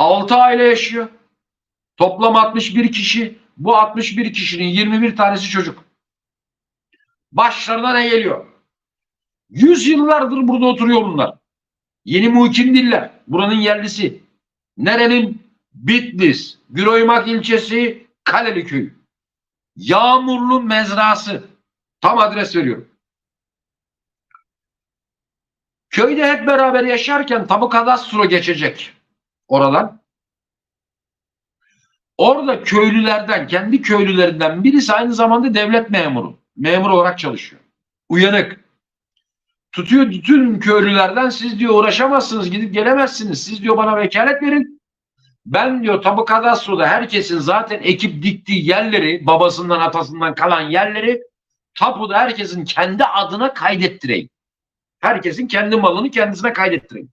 6 aile yaşıyor. Toplam 61 kişi. Bu 61 kişinin 21 tanesi çocuk. Başlarına ne geliyor? Yüz yıllardır burada oturuyor bunlar. Yeni muhkim diller. Buranın yerlisi. Nerenin? Bitlis. Güroymak ilçesi Kaleli köyü. Yağmurlu mezrası. Tam adres veriyorum. Köyde hep beraber yaşarken tabu kadastro geçecek oradan. Orada köylülerden, kendi köylülerinden birisi aynı zamanda devlet memuru. Memur olarak çalışıyor. Uyanık. Tutuyor bütün köylülerden siz diyor uğraşamazsınız, gidip gelemezsiniz. Siz diyor bana vekalet verin. Ben diyor tabu kadastroda herkesin zaten ekip diktiği yerleri, babasından atasından kalan yerleri tapuda herkesin kendi adına kaydettireyim. Herkesin kendi malını kendisine kaydettireyim.